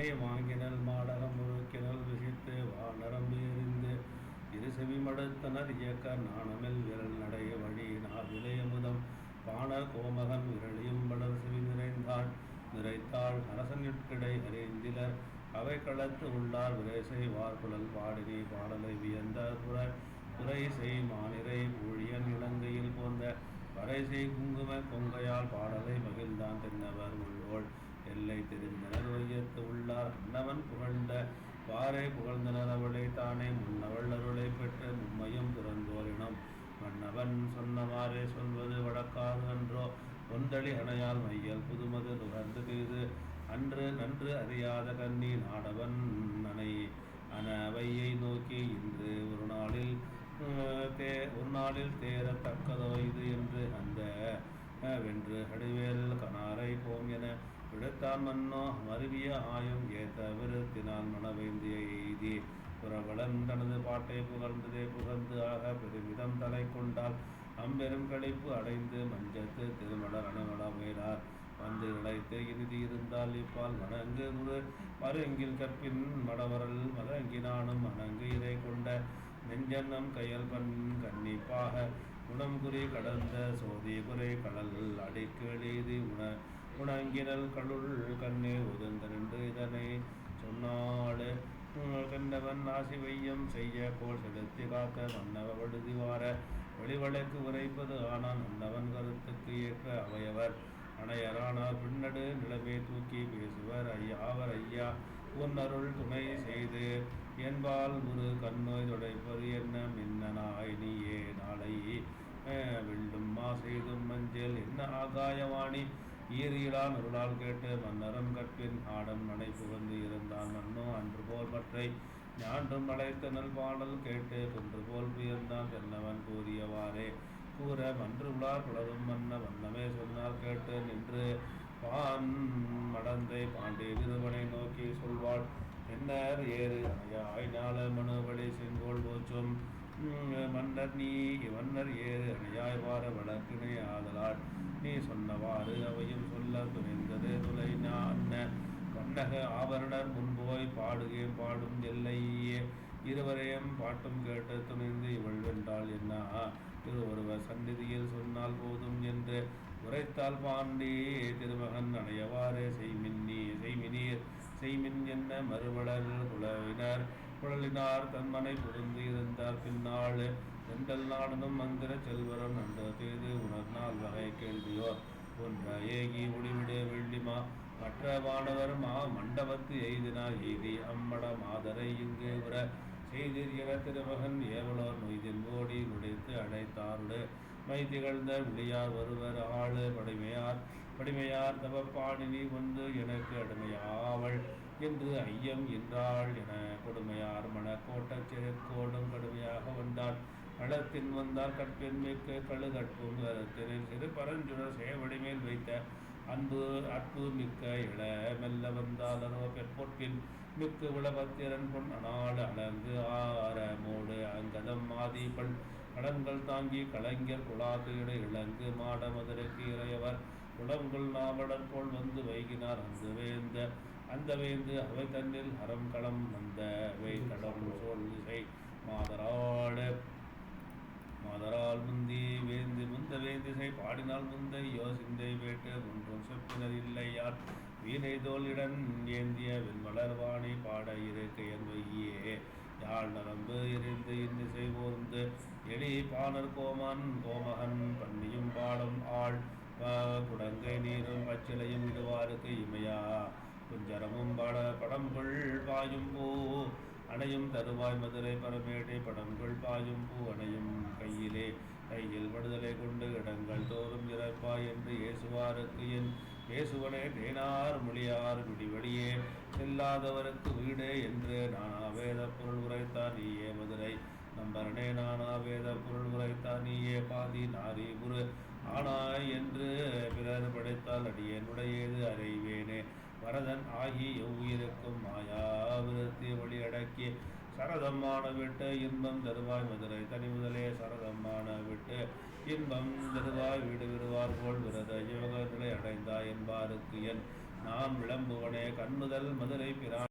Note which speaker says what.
Speaker 1: விலை வாங்கினல் மாடகம் முழுக்கினல் விசித்து வானரம்பு எரிந்து இருசெவி மடுத்தனர் இயக்க நாணமில் விரல் நடைய வழி நாவிலையமுதம் பாண கோமகன் விரலியும் வளர் செவி நிறைந்தாள். நிறைத்தாள் அரசனிற்கிடை அறிந்திலர். அவை களத்து உள்ளார் விரைசை வார்குழல் பாடினி பாடலை வியந்த புற புரைசை செய் மானிரை ஊழியன் இலங்கையில் போந்த. வரைசை குங்கும கொங்கையால் பாடலை மகிழ்ந்தான் தென்னவர் உள்ளோள் எல்லை தெரிந்தனர் வையத்து உள்ளார். அன்னவன் புகழ்ந்த பாறை புகழ்ந்தனர் அவளை தானே. முன்னவள் அருளை பெற்று மும்மையும் துறந்தோரினம் மன்னவன் சொன்னவாறே சொல்வது வடக்காது அன்றோ. பொந்தளி அணையால் மையல் புதுமது நுகர்ந்து தீது. அன்று நன்று அறியாத கண்ணி நாடவன் அணை அனவையை நோக்கி இன்று ஒரு நாளில் தே ஒரு நாளில் தேரத்தக்கதோ இது என்று அந்த அஹ், வென்று அடிவேல் விடுத்தான் மன்னோ மருவிய ஆயும் ஏத்த விருத்தினான் மனவேந்திய எய்தி புறவளன் தனது பாட்டை புகழ்ந்ததே புகழ்ந்து ஆக பெருமிதம் தலை கொண்டால் அம்பெரும் கழிப்பு அடைந்து மஞ்சத்து திருமலர் அணுவளமையினார் வந்து இழைத்து இறுதி இருந்தால் இப்பால் வணங்கு முழு மருங்கில் கற்பின் மடவரல் மதங்கினானும் மணங்கு இதை கொண்ட. நெஞ்சன்னம் கையல் பண் கன்னிப்பாக குணம் குறி கடந்த சோதி குறை கடல் அடிக்கடி உண. உணங்கினல் கழுள் கண்ணே ஒதுங்க நின்று இதனை சொன்னாள். கண்டவன் ஆசி வையம் செய்ய கோல் செலுத்தி காக்க மன்னவ வழுதி வார. வெளிவழக்கு உரைப்பது ஆனால் அன்னவன் கருத்துக்கு ஏற்ற அவையவர். அணையரானார் பின்னடு நிலவே தூக்கி பேசுவர். ஐயா அவர் ஐயா உன் அருள் துணை செய்து என்பால் குரு கண்ணோய் துடைப்பது என்ன மின்னனாய் நீயே. நாளை வெள்ளும்மா செய்தும் மஞ்சள். என்ன ஆகாயவாணி? ஈரீடான் அருளால் கேட்டு மன்னரம் கற்பின் ஆடன் மனை புகழ்ந்து இருந்தான் மன்னோ அன்று போல் பற்றை ஞான்றும் அழைத்த நல் பாடல் கேட்டு கொன்று போல் புயர்ந்தான் தென்னவன் கூறியவாறே. கூற மன்று உளார் புலரும் மன்ன வண்ணமே சொன்னார் கேட்டு நின்று பான் மடந்தை பாண்டிய நிறுவனை நோக்கி சொல்வாள். பின்னர் ஏறு ஆய்நாள நாள மனுபடி செங்கோல் போச்சும் மன்னர் நீ இவன்னர் ஏறு அணையாய் வார வழக்கினை ஆதலால். நீ சொன்னவாறு அவையும் சொல்ல துணிந்தது துளை நான் வண்ணக ஆபரணர் முன்போய் பாடுகே பாடும் எல்லையே. இருவரையும் பாட்டும் கேட்டு துணிந்து இவள் வென்றாள் என்ன? திருவருவர் சந்நிதியில் சொன்னால் போதும் என்று. உரைத்தால் பாண்டி திருமகன் அணையவாறே செய்மின்னி செய்மினீர். செய்மின் என்ன மறுவளர் குழவினர் குழலினார் தன்மனை புரிந்து இருந்தார் பின்னாள் சென்றல் நாடனும் மந்திர செல்வரும் நன்று தேது உணர்ந்தால் வகை கேள்வியோர் ஒன்ற ஏகி முடிவிடு வெள்ளிமா மற்ற வானவர் மா மண்டபத்து எய்தினா எய்தி அம்மட மாதரை இங்கு உர செய்திர் என திருமகன் ஏவலோர் நொய்தின் ஓடி நுழைத்து அழைத்தாருடு மை திகழ்ந்த விழியார் ஒருவர் ஆளு படிமையார் படிமையார் தவ ஒன்று எனக்கு அடிமையாவள். என்று ஐயம் என்றாள் என கொடுமையார். மணக்கோட்டச் செருக்கோடும் கடுமையாக வந்தாள் களத்தின் வந்தால் கற்பின் மிக்க கழுகற்பும் கருத்தினில் சிறு பரஞ்சுடர் சேவடிமேல் வைத்த அன்பு அற்பு மிக்க இள மெல்ல வந்தாலனோ பெற்பொற்பின் மிக்கு உளபத்திரன் பொன் அனால் அலங்கு ஆர மூடு அங்கதம் ஆதிபள் கடன்கள் தாங்கி கலைஞர் குழாது இளங்கு மாட மதுரைக்கு இறையவர். குளங்கள் நாவலர் போல் வந்து வைகினார் அந்த வேந்த அந்த வேந்து அவை தன்னில் அறம் களம் அந்த வை தடம் சொல் இசை. மாதராடு மாதரால் முந்தி வேந்து முந்த வேந்திசை பாடினால் முந்தை யோசிந்தை வேட்டு ஒன்றும் செப்பினர் இல்லையார் வீணை தோலிடன் ஏந்திய வெண்மலர்வாணி பாட இருக்கையன் வையே. யாழ் நரம்பு எரிந்து இன்னிசை போர்ந்து எளி பாணர் கோமான் கோமகன் பண்ணியும் பாடும் ஆள் குடங்கை நீரும் பச்சிலையும் இடுவாருக்கு இமையா. பட பாயும் பூ அணையும் தருவாய் மதுரை பரமேட்டை படம்குள் பாயும் பூ அணையும் கையிலே கையில் விடுதலை கொண்டு இடங்கள் தோறும் இறப்பாய் என்று இயேசுவாருக்கு என் பேசுவனே தேனார் மொழியார் விடிவெளியே. செல்லாதவருக்கு வீடே என்று நானா வேத பொருள் உரைத்தார் நீயே மதுரை. நம்பரனே நானா வேத பொருள் உரைத்தார் நீயே பாதி நாரி குரு. ஆனாய் என்று பிறர் படைத்தால் அடியேனுடையது சரதன் ஆகி எவ்வுயிருக்கும் மாயாவிரத்தி வழி அடக்கி விட்டு இன்பம் தருவாய் மதுரை தனி முதலே சரதம்மான விட்டு இன்பம் தருவாய் வீடு விடுவார் போல் விரத யோக அடைந்தாய் என்பாருக்கு என். நான் விளம்புவனே கண்முதல் மதுரை பிரான்